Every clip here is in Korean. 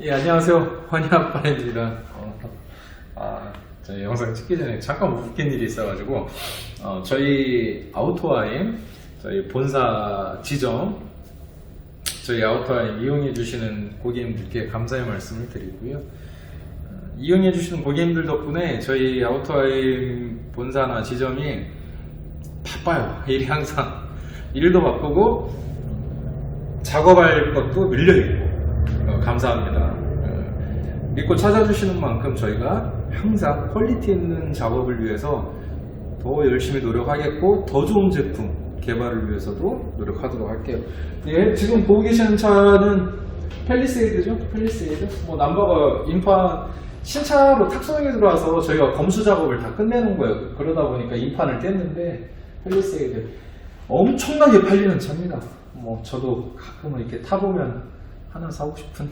예, 안녕하세요. 환희아빠입니다. 어, 아, 저희 영상 찍기 전에 잠깐 웃긴 일이 있어가지고, 어, 저희 아우토아임, 저희 본사 지점, 저희 아우토아임 이용해 주시는 고객님들께 감사의 말씀을 드리고요. 어, 이용해 주시는 고객님들 덕분에 저희 아우토아임 본사나 지점이 바빠요. 일이 항상. 일도 바쁘고, 작업할 것도 밀려 있고 어, 감사합니다. 어, 믿고 찾아주시는 만큼 저희가 항상 퀄리티 있는 작업을 위해서 더 열심히 노력하겠고 더 좋은 제품 개발을 위해서도 노력하도록 할게요. 예, 지금 보고 계시는 차는 펠리세이드죠? 펠리세이드? 뭐 남바가 인파 신차로 탁송이 들어와서 저희가 검수 작업을 다 끝내는 거예요. 그러다 보니까 인판을 뗐는데 펠리세이드 엄청나게 팔리는 차입니다. 뭐 저도 가끔은 이렇게 타보면 하나 사고 싶은.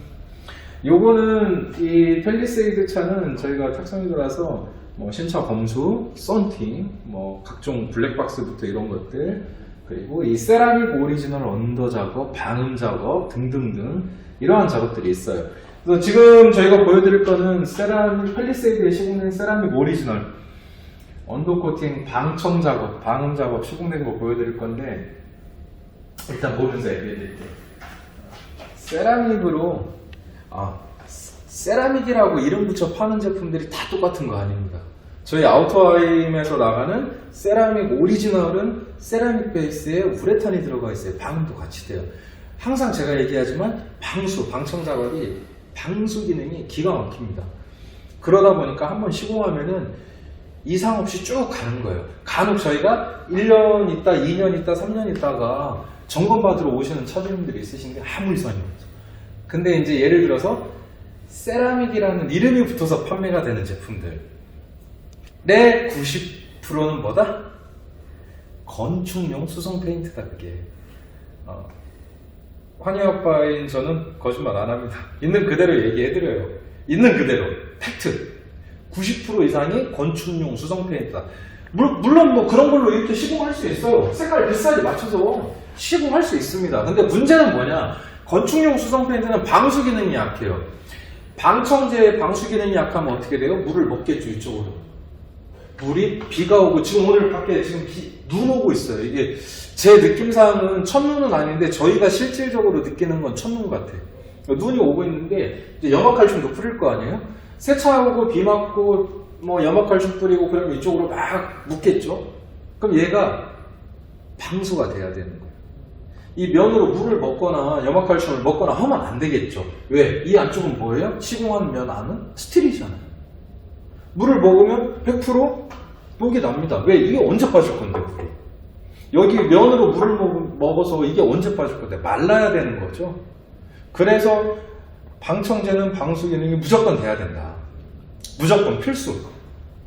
요거는 이 펠리세이드 차는 저희가 탁송이 들어와서 뭐 신차 검수, 썬팅, 뭐 각종 블랙박스부터 이런 것들 그리고 이 세라믹 오리지널 언더 작업, 방음 작업 등등등 이러한 작업들이 있어요. 그래서 지금 저희가 보여드릴 거는 세라믹 펠리세이드에 시공된 세라믹 오리지널 언더 코팅 방청 작업, 방음 작업 시공된 거 보여드릴 건데 일단 보면서 얘기해 드릴게요. 세라믹으로 아 세라믹이라고 이름 붙여 파는 제품들이 다 똑같은 거 아닙니다. 저희 아우터하임에서 나가는 세라믹 오리지널은 세라믹 베이스에 우레탄이 들어가 있어요. 방음도 같이 돼요. 항상 제가 얘기하지만 방수, 방청 작업이 방수 기능이 기가 막힙니다. 그러다 보니까 한번 시공하면은 이상 없이 쭉 가는 거예요. 간혹 저희가 1년 있다, 2년 있다, 3년 있다가 점검 받으러 오시는 차주님들이 있으신데 아무 이상이 없어. 근데 이제 예를 들어서 세라믹이라는 이름이 붙어서 판매가 되는 제품들. 내 90%는 뭐다? 건축용 수성 페인트다, 그게. 어, 환희 아빠인 저는 거짓말 안 합니다. 있는 그대로 얘기해드려요. 있는 그대로. 팩트. 90% 이상이 건축용 수성 페인트다. 물, 물론 뭐 그런 걸로 이렇게 시공할 수 있어요. 색깔 비싸게 맞춰서 시공할 수 있습니다. 근데 문제는 뭐냐? 건축용 수성 페인트는 방수 기능이 약해요. 방청제의 방수 기능이 약하면 어떻게 돼요? 물을 먹겠죠, 이쪽으로. 물이 비가 오고 지금 오늘 밖에 지금 비, 눈 오고 있어요. 이게 제 느낌상은 첫눈은 아닌데 저희가 실질적으로 느끼는 건 첫눈 같아. 눈이 오고 있는데 이제 염화칼슘도 뿌릴 거 아니에요? 세차 오고 비 맞고 뭐 염화칼슘 뿌리고 그러면 이쪽으로 막 묻겠죠? 그럼 얘가 방수가 돼야 되는 거예요. 이 면으로 물을 먹거나 염화칼슘을 먹거나 하면 안 되겠죠. 왜? 이 안쪽은 뭐예요? 시공한 면 안은 스틸이잖아요. 물을 먹으면 100% 녹이 납니다. 왜? 이게 언제 빠질 건데, 물이? 여기 면으로 물을 먹- 먹어서 이게 언제 빠질 건데? 말라야 되는 거죠. 그래서 방청제는 방수 기능이 무조건 돼야 된다. 무조건 필수.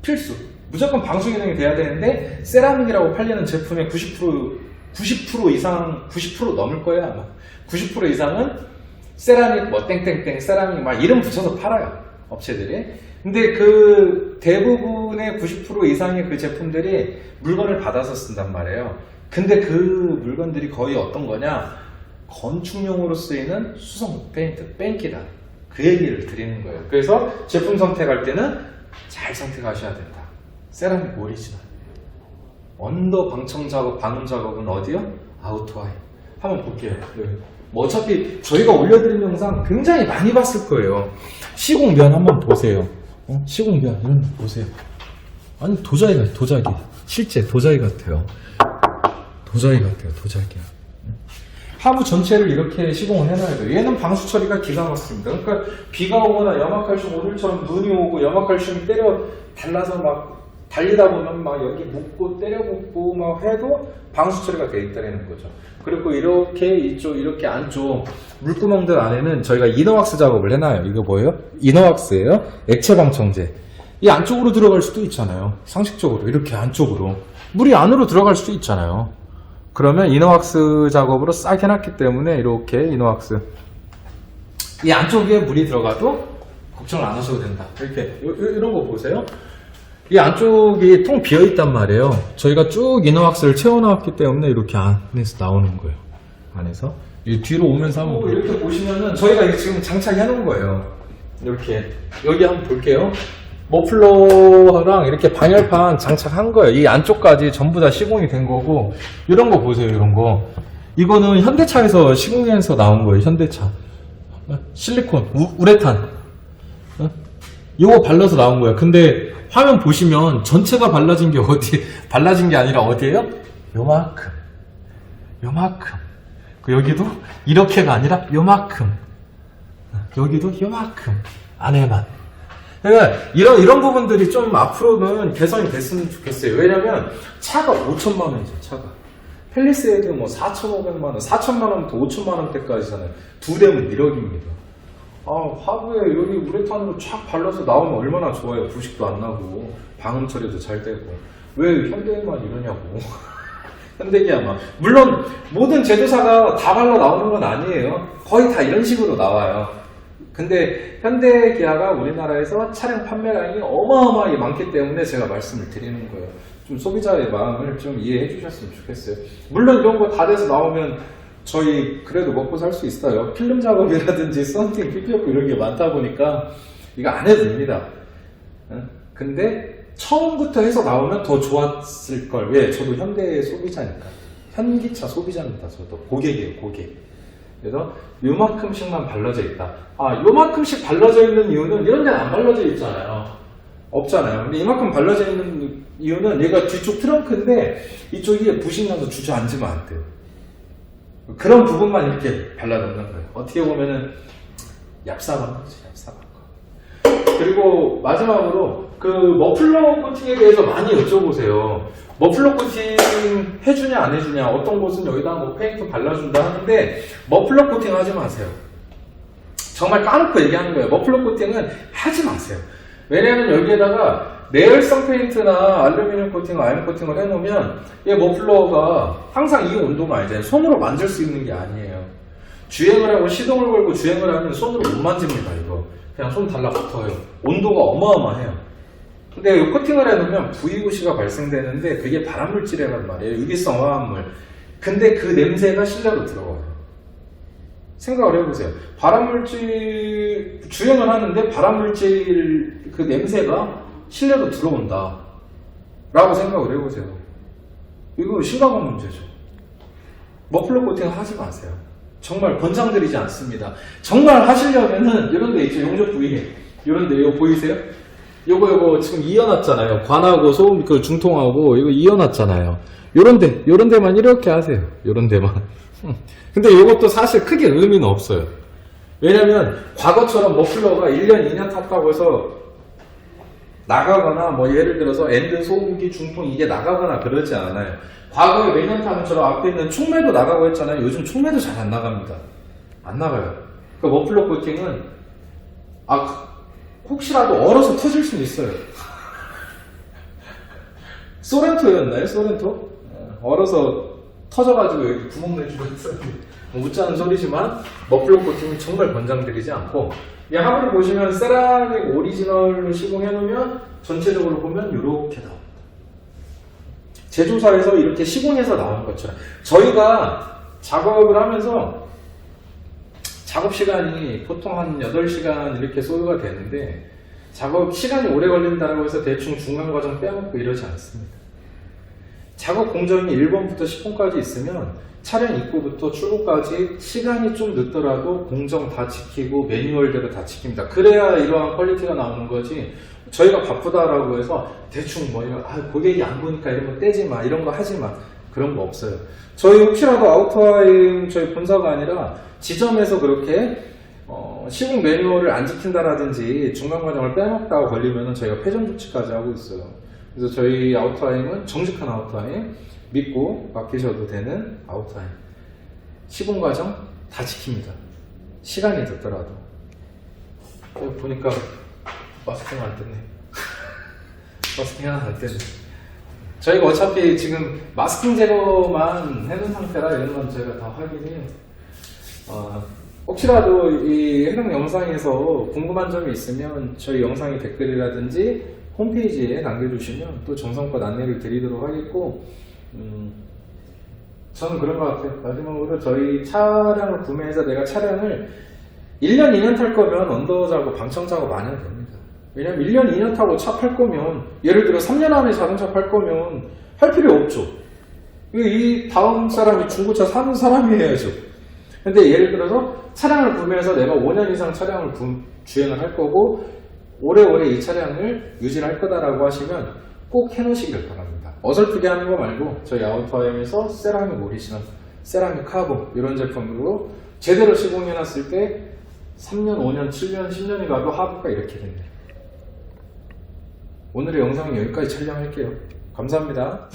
필수. 무조건 방수 기능이 돼야 되는데, 세라믹이라고 팔리는 제품의 90%, 90% 이상, 90% 넘을 거예요, 아마. 90% 이상은 세라믹, 뭐, 땡땡땡, 세라믹, 막 이름 붙여서 팔아요. 업체들이. 근데 그 대부분의 90% 이상의 그 제품들이 물건을 받아서 쓴단 말이에요. 근데 그 물건들이 거의 어떤 거냐? 건축용으로 쓰이는 수성 페인트, 뺑기다. 그 얘기를 드리는 거예요. 그래서 제품 선택할 때는 잘 선택하셔야 된다. 세라믹 오리지널. 언더 방청 작업, 방음 작업은 어디요? 아우토아이. 한번 볼게요. 여기. 뭐 어차피 저희가 올려드린 영상 굉장히 많이 봤을 거예요. 시공면 한번 보세요. 어? 시공면 이런 거 보세요. 아니 도자기 같아요. 도자기. 실제 도자기 같아요. 도자기 같아요. 도자기야. 하부 전체를 이렇게 시공을 해놔야 돼요. 얘는 방수 처리가 기가 막힙니다. 그러니까 비가 오거나 염화칼슘 오늘처럼 눈이 오고 염화칼슘이 때려 달라서 막 달리다 보면 막 여기 묶고 때려 묶고 막 해도 방수 처리가 돼 있다는 거죠. 그리고 이렇게 이쪽 이렇게 안쪽 물구멍들 안에는 저희가 이너왁스 작업을 해놔요. 이거 뭐예요? 이너왁스예요. 액체 방청제. 이 안쪽으로 들어갈 수도 있잖아요. 상식적으로 이렇게 안쪽으로 물이 안으로 들어갈 수도 있잖아요. 그러면 이너왁스 작업으로 싹 해놨기 때문에 이렇게 이너왁스 이 안쪽에 물이 들어가도 걱정을 안 하셔도 된다. 이렇게 요- 요- 이런 거 보세요. 이 안쪽이 통 비어 있단 말이에요. 저희가 쭉 이너왁스를 채워놨기 때문에 이렇게 안에서 나오는 거예요. 안에서 이 뒤로 오면서 한번 이렇게 보시면은 저희가 이게 지금 장착해 놓은 거예요. 이렇게 여기 한번 볼게요. 머플러랑 이렇게 방열판 장착한 거예요. 이 안쪽까지 전부 다 시공이 된 거고 이런 거 보세요. 이런 거 이거는 현대차에서 시공해서 나온 거예요. 현대차 어? 실리콘 우, 레탄 어? 이거 발라서 나온 거예요. 근데 화면 보시면 전체가 발라진 게 어디 발라진 게 아니라 어디예요? 요만큼. 요만큼. 그 여기도 이렇게가 아니라 요만큼. 여기도 요만큼. 안에만. 그러니까 이런 이런 부분들이 좀 앞으로는 개선이 됐으면 좋겠어요. 왜냐면 차가 5천만 원이죠 차가. 펠리세이드 뭐 4,500만 원 4천만 원부터 5천만 원대까지잖아요. 두 대면 1억입니다 아 화부에 여기 우레탄으로 촥 발라서 나오면 얼마나 좋아요 부식도 안 나고 방음 처리도 잘 되고 왜 현대에만 이러냐고 현대기아만 물론 모든 제조사가 다 발라 나오는 건 아니에요. 거의 다 이런 식으로 나와요. 근데 현대 기아가 우리나라에서 차량 판매량이 어마어마하게 많기 때문에 제가 말씀을 드리는 거예요. 좀 소비자의 마음을 좀 이해해 주셨으면 좋겠어요. 물론 이런 거 다 돼서 나오면 저희 그래도 먹고 살 수 있어요. 필름 작업이라든지 썬팅, PPF 이런 게 많다 보니까 이거 안 해도 됩니다. 응? 근데 처음부터 해서 나오면 더 좋았을 걸. 왜? 저도 현대 소비자니까. 현기차 소비자입니다. 저도 고객이에요, 고객. 그래서 요만큼씩만 발라져 있다. 아, 요만큼씩 발라져 있는 이유는 이런 데는 안 발라져 있잖아요. 없잖아요. 근데 이만큼 발라져 있는 이유는 얘가 뒤쪽 트렁크인데 이쪽이 부식 나서 주저앉으면 안 돼요. 그런 부분만 이렇게 발라놓는 거예요. 어떻게 보면은 얍삽한 거지, 얍삽한 거. 그리고 마지막으로 그 머플러 코팅에 대해서 많이 여쭤보세요. 머플러 코팅 해주냐 안 해주냐 어떤 곳은 여기다 뭐 페인트 발라준다 하는데 머플러 코팅 하지 마세요. 정말 까놓고 얘기하는 거예요. 머플러 코팅은 하지 마세요. 왜냐하면 여기에다가 내열성 페인트나 알루미늄 코팅, 아연 코팅을 해놓으면 이 머플러가 항상 이 온도가 아니잖아요. 손으로 만질 수 있는 게 아니에요. 주행을 하고 시동을 걸고 주행을 하면 손으로 못 만집니다, 이거. 그냥 손 달라붙어요. 온도가 어마어마해요. 근데 이 코팅을 해놓으면 VOC가 발생되는데 그게 발암물질이란 말이에요. 유기성 화합물. 근데 그 냄새가 실내로 들어와요. 생각을 해보세요. 발암물질, 주행을 하는데 발암물질 그 냄새가 실내로 들어온다. 라고 생각을 해보세요. 이거 심각한 문제죠. 머플러 코팅 하지 마세요. 정말 권장드리지 않습니다. 정말 하시려면은 이런 데 있죠. 용접 부위에. 이런 데 이거 보이세요? 요거 요거 지금 이어놨잖아요. 관하고 소음 그 중통하고 이거 이어놨잖아요. 요런 데, 요런 데만 이렇게 하세요. 요런 데만. 근데 요것도 사실 크게 의미는 없어요. 왜냐면 과거처럼 머플러가 1년, 2년 탔다고 해서 나가거나 뭐 예를 들어서 엔드 소음기 중통 이게 나가거나 그러지 않아요. 과거에 몇년 타는 처럼 앞에 있는 총매도 나가고 했잖아요. 요즘 총매도 잘 안 나갑니다. 안 나가요. 그 머플러 코팅은 아 혹시라도 얼어서 터질 수는 있어요. 소렌토였나요? 소렌토? 어, 얼어서 터져가지고 여기 구멍 내주고 있어요. 뭐 웃자는 소리지만 머플러 코팅은 정말 권장드리지 않고 이 하부를 보시면 세라믹 오리지널로 시공해 놓으면 전체적으로 보면 이렇게 나옵니다. 제조사에서 이렇게 시공해서 나온 것처럼 저희가 작업을 하면서 작업 시간이 보통 한 8시간 이렇게 소요가 되는데 작업 시간이 오래 걸린다고 해서 대충 중간 과정 빼먹고 이러지 않습니다. 작업 공정이 1번부터 10번까지 있으면 차량 입구부터 출고까지 시간이 좀 늦더라도 공정 다 지키고 매뉴얼대로 다 지킵니다. 그래야 이러한 퀄리티가 나오는 거지. 저희가 바쁘다라고 해서 대충 뭐 이런 아 고객이 안 보니까 이런 거 떼지 마 이런 거 하지 마 그런 거 없어요. 저희 혹시라도 아우터와임 저희 본사가 아니라 지점에서 그렇게 어, 시공 매뉴얼을 안 지킨다라든지 중간 과정을 빼먹다가 걸리면은 저희가 회전 조치까지 하고 있어요. 그래서 저희 아우터와임은 정직한 아우터와임 믿고 맡기셔도 되는 아우터와임 시공 과정 다 지킵니다. 시간이 늦더라도 여기 보니까 마스킹 안 뜯네. 마스킹 하나 안 뜯네. 저희가 어차피 지금 마스킹 제거만 해놓은 상태라 이런 건 저희가 다 확인해요. 어, 혹시라도 이 해당 영상에서 궁금한 점이 있으면 저희 영상의 댓글이라든지 홈페이지에 남겨주시면 또 정성껏 안내를 드리도록 하겠고 음, 저는 그런 것 같아요. 마지막으로 저희 차량을 구매해서 내가 차량을 1년, 2년 탈 거면 언더 작업, 방청 작업 안 해도 됩니다. 왜냐면 1년, 2년 타고 차 팔 거면 예를 들어 3년 안에 자동차 팔 거면 할 필요 없죠. 이 다음 사람이 중고차 사는 사람이 해야죠. 근데 예를 들어서 차량을 구매해서 내가 5년 이상 차량을 구- 주행을 할 거고 오래오래 이 차량을 유지를 할 거다라고 하시면 꼭 해놓으시길 바랍니다. 어설프게 하는 거 말고 저희 아우터엠에서 세라믹 오리지널, 세라믹 카본 이런 제품으로 제대로 시공해놨을 때 3년, 5년, 7년, 10년이 가도 하부가 이렇게 됩니다. 오늘의 영상은 여기까지 촬영할게요. 감사합니다.